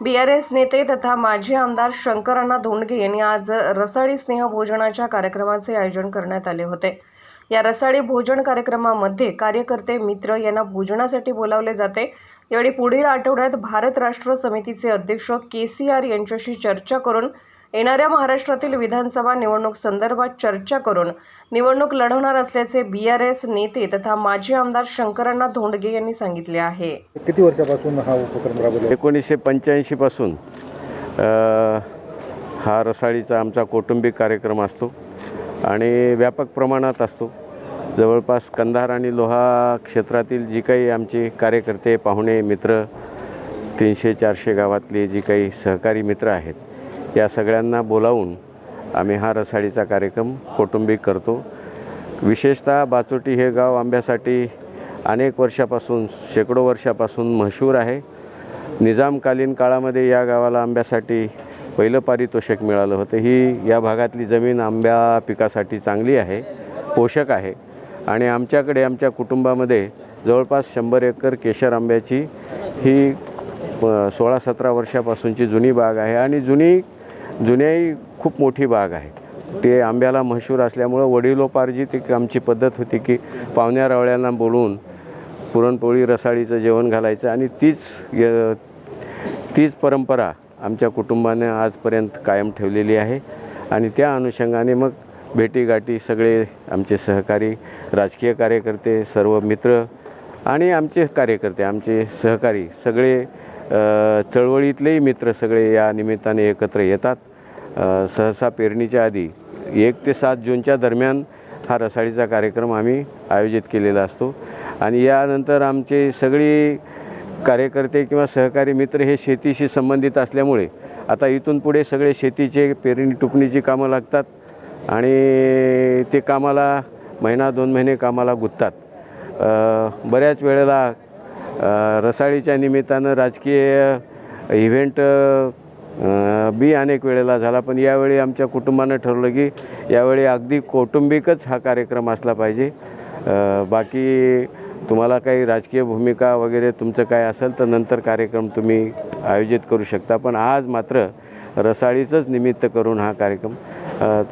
बी R S नेते तथा माजी आमदार शंकरअण्णा धोंडगे यांनी आज रसाळी स्नेहभोजनाच्या कार्यक्रमाचे आयोजन करण्यात आले होते. या रसाळी भोजन कार्यक्रमामध्ये कार्यकर्ते मित्र यांना भोजनासाठी बोलावले जाते. यावेळी पुढील आठवड्यात भारत राष्ट्र समितीचे अध्यक्ष के सी आर यांच्याशी चर्चा करून येणाऱ्या महाराष्ट्रातील विधानसभा निवडणूक संदर्भात चर्चा करून निवडणूक लढवणार असल्याचे बी आर एस नेते तथा माजी आमदार शंकरअण्णा धोंडगे यांनी सांगितले आहे. किती वर्षापासून हा उपक्रम राबवला एकोणीसशे पंच्याऐंशीपासून हा रसाळीचा आमचा कौटुंबिक कार्यक्रम असतो आणि व्यापक प्रमाणात असतो. जवळपास कंधार आणि लोहा क्षेत्रातील जी काही आमचे कार्यकर्ते पाहुणे मित्र तीनशे चारशे गावातले जी काही सहकारी मित्र आहेत या सगळ्यांना बोलावून आम्ही हा रसाळीचा कार्यक्रम कौटुंबिक करतो. विशेषतः बाचोटी हे गाव आंब्यासाठी अनेक वर्षापासून शेकडो वर्षापासून मशहूर आहे. निजामकालीन काळामध्ये या गावाला आंब्यासाठी पहिलं पारितोषिक मिळालं होतं. ही या भागातली जमीन आंब्या पिकासाठी चांगली आहे पोषक आहे आणि आमच्याकडे आमच्या कुटुंबामध्ये जवळपास शंभर एकर केशर आंब्याची ही सोळा सतरा वर्षापासूनची जुनी बाग आहे आणि जुनी जुन्याही खूप मोठी बाग आहे. ते आंब्याला मशहूर असल्यामुळं वडिलोपार्जित एक आमची पद्धत होती की पाहुण्या रावळ्यांना बोलून पुरणपोळी रसाळीचं जेवण घालायचं आणि तीच य- तीच परंपरा आमच्या कुटुंबाने आजपर्यंत कायम ठेवलेली आहे. आणि त्या अनुषंगाने मग भेटीगाठी सगळे आमचे सहकारी राजकीय कार्यकर्ते सर्व मित्र आणि आमचे कार्यकर्ते आमचे सहकारी सगळे चळवळीतलेही मित्र सगळे या निमित्ताने एकत्र येतात. सहसा पेरणीच्या आधी एक ते सात जूनच्या दरम्यान हा रसाळीचा कार्यक्रम आम्ही आयोजित केलेला असतो. आणि यानंतर आमचे सगळी कार्यकर्ते किंवा सहकारी मित्र हे शेतीशी संबंधित असल्यामुळे आता इथून पुढे सगळे शेतीचे पेरणी टुकणीची कामं लागतात आणि ते कामाला महिना दोन महिने कामाला गुंततात. बऱ्याच वेळेला रसाळीच्या निमित्तानं राजकीय इव्हेंट बी अनेक वेळेला झाला पण यावेळी आमच्या कुटुंबानं ठरवलं की यावेळी अगदी कौटुंबिकच हा कार्यक्रम असला पाहिजे. बाकी तुम्हाला काही राजकीय भूमिका वगैरे तुमचं काय असेल तर नंतर कार्यक्रम तुम्ही आयोजित करू शकता पण आज मात्र रसाळीचंच निमित्त करून हा कार्यक्रम.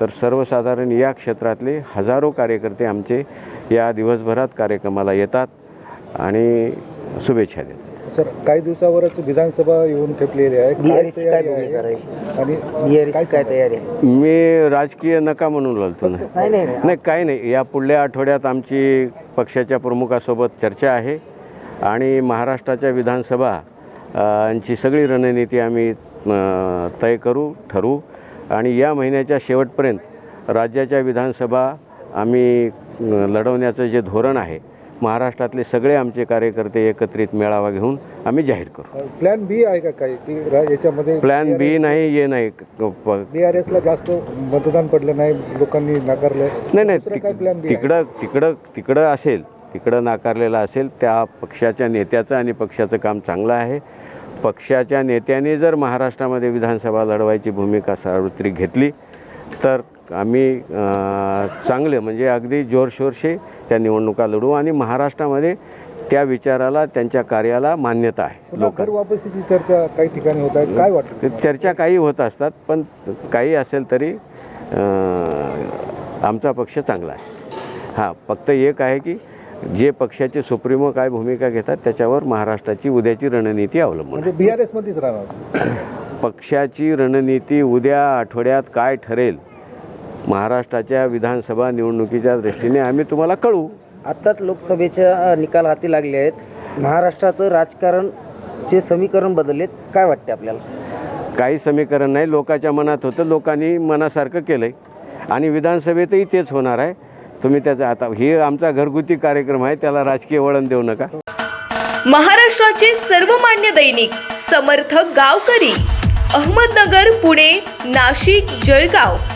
तर सर्वसाधारण या क्षेत्रातले हजारो कार्यकर्ते आमचे या दिवसभरात कार्यक्रमाला येतात आणि शुभेच्छा देतात. सर काही दिवसावरच विधानसभा येऊन ठेपलेली आहे काय काय तयारी भूमिका आहे? राहील आणि काय? तयारी आहे मी राजकीय नका म्हणून बोलतो ना नाही नाही नाही. नाही काही नाही या पुढल्या आठवड्यात आमची पक्षाच्या प्रमुखासोबत चर्चा आहे आणि महाराष्ट्राच्या विधानसभा अ, यांची सगळी रणनीती आम्ही अ, तय करू ठरवू आणि या महिन्याच्या शेवटपर्यंत राज्याच्या विधानसभा आम्ही अ, लढवण्याचं जे धोरण आहे महाराष्ट्रातले सगळे आमचे कार्यकर्ते एकत्रित मेळावा घेऊन आम्ही जाहीर करू. प्लॅन बी आहे का काही? की रा- याच्यामध्ये प्लॅन बी नाही ये नाही. क- प- बी आर एसला जास्त मतदान पडलं नाही लोकांनी नाकारलं नाही नाही दुसरं काय तिक- plan B आहे? तिकडं तिकडं तिकडं असेल तिकडं नाकारलेलं असेल त्या पक्षाच्या नेत्याचं आणि पक्षाचं काम चांगलं आहे. पक्षाच्या नेत्याने जर महाराष्ट्रामध्ये विधानसभा लढवायची भूमिका सार्वत्रिक घेतली तर आम्ही चांगले म्हणजे अगदी जोरशोरशे त्या निवडणुका लढवू आणि महाराष्ट्रामध्ये त्या विचाराला त्यांच्या कार्याला मान्यता आहे लोक घर वापसीची चर्चा काही ठिकाणी होत आहे काय वाटतं चर्चा काही होत असतात पण काही असेल तरी आमचा पक्ष चांगला आहे. हां फक्त एक आहे की जे पक्षाचे सुप्रीमो काय भूमिका घेतात त्याच्यावर महाराष्ट्राची उद्याची रणनीती अवलंबून म्हणजे बी आर एसमध्येच राहणार. पक्षाची रणनीती उद्या आठवड्यात काय ठरेल महाराष्ट्राच्या विधानसभा निवडणुकीच्या दृष्टीने आम्ही तुम्हाला कळवू आत्ताच लोकसभेच्या निकाल हाती लागले आहेत. महाराष्ट्राचं राजकारण चे समीकरण बदललेत. काय वाटते आपल्याला? काही समीकरण नाही. लोकांच्या मनात होतं. लोकांनी मनासारखं केलं आहे आणि विधानसभेतही तेच होणार आहे. तुम्ही त्याचं आता हे आमचा घरगुती कार्यक्रम आहे. त्याला राजकीय वळण देऊ नका. महाराष्ट्राचे सर्वमान्य दैनिक समर्थ गावकरी अहमदनगर पुणे नाशिक जळगाव.